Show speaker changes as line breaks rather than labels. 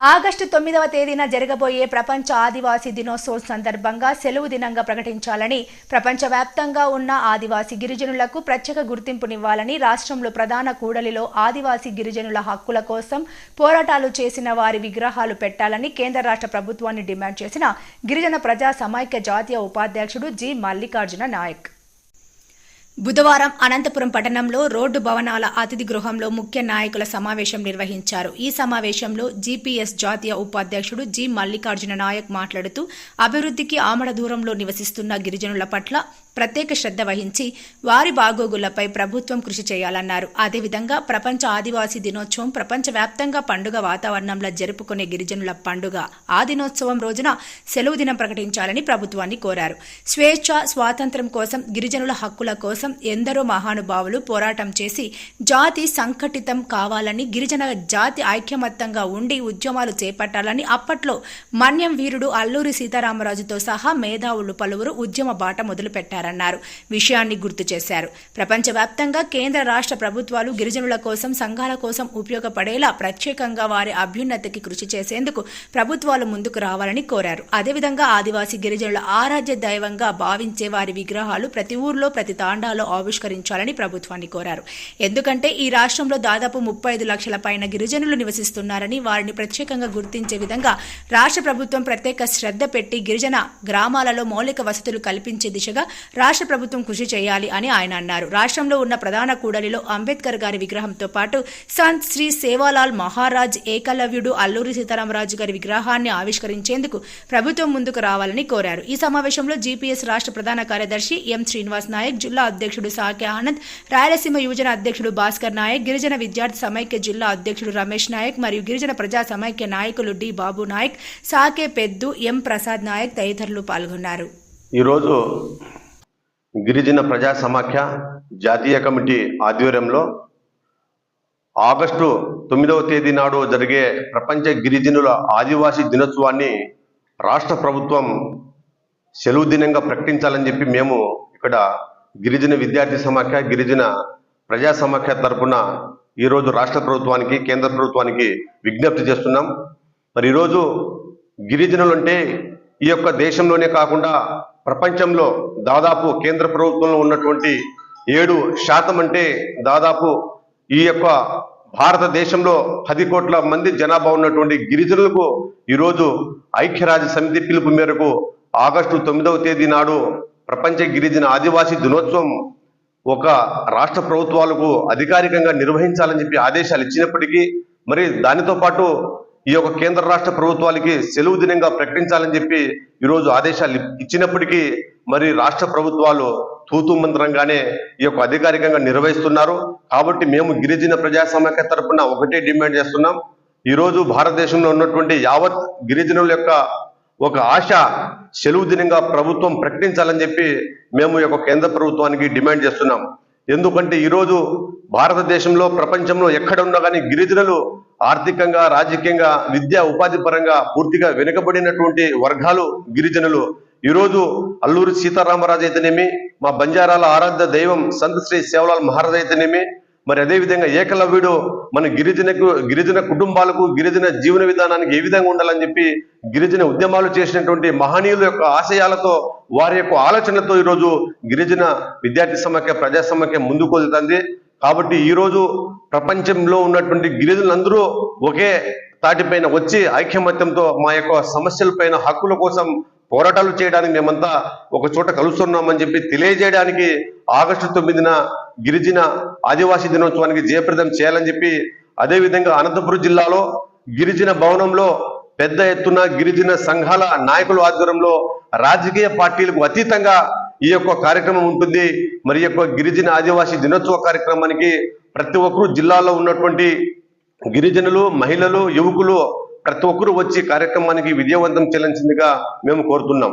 August తొమ్మిదవ తేదీన జరగబోయే ప్రపంచ ఆదివాసీ దినోత్సవం సందర్భంగా సెలవు దినంగా ప్రకటించాలని ప్రపంచవ్యాప్తంగా ఉన్న ఆదివాసీ గిరిజనులకు ప్రత్యేక గుర్తింపునివ్వాలని రాష్ట్రంలో ప్రధాన కూడలిలో ఆదివాసీ గిరిజనుల హక్కుల కోసం పోరాటాలు చేసిన వారి విగ్రహాలు పెట్టాలని కేంద్ర రాష్ట్ర ప్రభుత్వాన్ని డిమాండ్ చేసిన గిరిజన ప్రజా సమైక్య జాతీయ ఉపాధ్యక్షుడు జి. మల్లికార్జున నాయక్. బుధవారం అనంతపురం పట్టణంలో రోడ్డు భవనాల అతిథి గృహంలో ముఖ్య నాయకుల సమావేశం నిర్వహించారు. ఈ సమావేశంలో జీపీఎస్ జాతీయ ఉపాధ్యక్షుడు జి. మల్లికార్జున నాయక్ మాట్లాడుతూ అభివృద్ధికి ఆమడ దూరంలో నివసిస్తున్న గిరిజనుల పట్ల ప్రత్యేక శ్రద్ధ వహించి వారి బాగోగులపై ప్రభుత్వం కృషి చేయాలన్నారు. అదేవిధంగా ప్రపంచ ఆదివాసీ దినోత్సవం ప్రపంచవ్యాప్తంగా పండుగ వాతావరణంలో జరుపుకునే గిరిజనుల పండుగ ఆ దినోత్సవం రోజున సెలవు దినం ప్రకటించాలని ప్రభుత్వాన్ని కోరారు. స్వేచ్ఛ స్వాతంత్ర్యం కోసం గిరిజనుల హక్కుల కోసం ఎందరో మహానుభావులు పోరాటం చేసి జాతి సంఘటితం కావాలని గిరిజన జాతి ఐక్యమత్తంగా ఉండి ఉద్యమాలు చేపట్టాలని అప్పట్లో మన్యం వీరుడు అల్లూరి సీతారామరాజుతో సహా మేధావులు పలువురు ఉద్యమ బాట మొదలుపెట్టారు చేస్తున్నారన్నారు విషయాన్ని గుర్తు చేశారు. ప్రపంచవ్యాప్తంగా కేంద్ర రాష్ట్ర ప్రభుత్వాలు గిరిజనుల కోసం సంఘాల కోసం ఉపయోగపడేలా ప్రత్యేకంగా వారి అభ్యున్నతికి కృషి చేసేందుకు ప్రభుత్వాలు ముందుకు రావాలని కోరారు. అదేవిధంగా ఆదివాసీ గిరిజనుల ఆరాధ్య దైవంగా భావించే వారి విగ్రహాలు ప్రతి ఊర్లో ప్రతి తాండాలో ఆవిష్కరించాలని ప్రభుత్వాన్ని కోరారు. ఎందుకంటే ఈ రాష్ట్రంలో దాదాపు ముప్పై ఐదు లక్షల పైన గిరిజనులు నివసిస్తున్నారని వారిని ప్రత్యేకంగా గుర్తించే విధంగా రాష్ట్ర ప్రభుత్వం ప్రత్యేక శ్రద్ధ పెట్టి గిరిజన గ్రామాలలో మౌలిక వసతులు కల్పించే దిశగా రాష్ట్ర ప్రభుత్వం కృషి చేయాలి అని ఆయన అన్నారు. రాష్ట్రంలో ఉన్న ప్రధాన కూడలిలో అంబేద్కర్ గారి విగ్రహంతో పాటు సంత్ శ్రీ సేవాలాల్ మహారాజ్ ఏకలవ్యుడు అల్లూరి సీతారామరాజు గారి విగ్రహాన్ని ఆవిష్కరించేందుకు ప్రభుత్వం ముందుకు రావాలని కోరారు. ఈ సమావేశంలో జీపీఎస్ రాష్ట్ర ప్రధాన కార్యదర్శి ఎం శ్రీనివాస్ నాయక్ జిల్లా అధ్యక్షుడు సాకే ఆనంద్ రాయలసీమ యువజన అధ్యక్షుడు భాస్కర్ నాయక్ గిరిజన విద్యార్థి సమైక్య జిల్లా అధ్యక్షుడు రమేష్ నాయక్ మరియు గిరిజన ప్రజా సమైక్య నాయకులు డి బాబు నాయక్ సాకే పెద్దు ఎం ప్రసాద్ నాయక్ తదితరులు పాల్గొన్నారు.
ఈరోజు గిరిజన ప్రజా సమాఖ్య జాతీయ కమిటీ ఆధ్వర్యంలో ఆగస్టు తొమ్మిదవ తేదీ నాడు జరిగే ప్రపంచ గిరిజనుల ఆదివాసీ దినోత్సవాన్ని రాష్ట్ర ప్రభుత్వం సెలవు దినంగా ప్రకటించాలని చెప్పి మేము ఇక్కడ గిరిజన విద్యార్థి సమాఖ్య గిరిజన ప్రజా సమాఖ్య తరపున ఈరోజు రాష్ట్ర ప్రభుత్వానికి కేంద్ర ప్రభుత్వానికి విజ్ఞప్తి చేస్తున్నాం. మరి ఈరోజు గిరిజనులు అంటే ఈ యొక్క దేశంలోనే కాకుండా ప్రపంచంలో దాదాపు కేంద్ర ప్రభుత్వంలో ఉన్నటువంటి ఏడు శాతం అంటే దాదాపు ఈ యొక్క భారతదేశంలో పది కోట్ల మంది జనాభా ఉన్నటువంటి గిరిజనులకు ఈరోజు ఐక్యరాజ్య సమితి పిలుపు మేరకు ఆగస్టు తొమ్మిదవ తేదీ నాడు ప్రపంచ గిరిజన ఆదివాసీ దినోత్సవం ఒక రాష్ట్ర ప్రభుత్వాలకు అధికారికంగా నిర్వహించాలని చెప్పి ఆదేశాలు ఇచ్చినప్పటికీ మరి దానితో పాటు ఈ యొక్క కేంద్ర రాష్ట్ర ప్రభుత్వాలకి సెలవు దినంగా ప్రకటించాలని చెప్పి ఈరోజు ఆదేశాలు ఇచ్చినప్పటికీ మరి రాష్ట్ర ప్రభుత్వాలు తూతు మంత్రంగానే ఈ యొక్క అధికారికంగా నిర్వహిస్తున్నారు. కాబట్టి మేము గిరిజన ప్రజా సమాఖ్య తరపున ఒకటే డిమాండ్ చేస్తున్నాం. ఈరోజు భారతదేశంలో ఉన్నటువంటి యావత్ గిరిజనుల యొక్క ఒక ఆశ సెలవు దినంగా ప్రభుత్వం ప్రకటించాలని చెప్పి మేము ఈ యొక్క కేంద్ర ప్రభుత్వానికి డిమాండ్ చేస్తున్నాం. ఎందుకంటే ఈరోజు భారతదేశంలో ప్రపంచంలో ఎక్కడ ఉన్నా కానీ గిరిజనులు ఆర్థికంగా రాజకీయంగా విద్యా ఉపాధి పరంగా పూర్తిగా వెనుకబడినటువంటి వర్గాలు గిరిజనులు. ఈరోజు అల్లూరి సీతారామరాజు అయితేనేమి మా బంజారాల ఆరాధ్య దైవం సంత్ శ్రీ సేవలాల్ మహారాజ్ అయితేనేమి మరి అదేవిధంగా ఏకలవ్యుడు మన గిరిజనకు గిరిజన కుటుంబాలకు గిరిజన జీవన విధానానికి ఏ విధంగా ఉండాలని చెప్పి గిరిజన ఉద్యమాలు చేసినటువంటి మహనీయుల యొక్క ఆశయాలతో వారి యొక్క ఆలోచనలతో ఈరోజు గిరిజన విద్యార్థి సమాఖ్య ప్రజా సమాఖ్య ముందుకు వదులుతుంది. కాబట్టి ఈరోజు ప్రపంచంలో ఉన్నటువంటి గిరిజనులందరూ ఒకే తాటిపైన వచ్చి ఐక్యమత్యంతో మా యొక్క సమస్యల పైన హక్కుల కోసం పోరాటాలు చేయడానికి మేమంతా ఒక చోట కలుస్తున్నామని చెప్పి తెలియజేయడానికి ఆగస్టు తొమ్మిదిన గిరిజన ఆదివాసీ దినోత్సవానికి జయప్రదం చేయాలని చెప్పి అదేవిధంగా అనంతపురం జిల్లాలో గిరిజన భవనంలో పెద్ద ఎత్తున గిరిజన సంఘాల నాయకుల ఆధ్వర్యంలో రాజకీయ పార్టీలకు అతీతంగా ఈ యొక్క కార్యక్రమం ఉంటుంది. మరి యొక్క గిరిజన ఆదివాసీ దినోత్సవ కార్యక్రమానికి ప్రతి ఒక్కరూ జిల్లాలో ఉన్నటువంటి గిరిజనులు మహిళలు యువకులు ప్రతి ఒక్కరూ వచ్చి కార్యక్రమానికి విజయవంతం చెల్లించిందిగా మేము కోరుతున్నాం.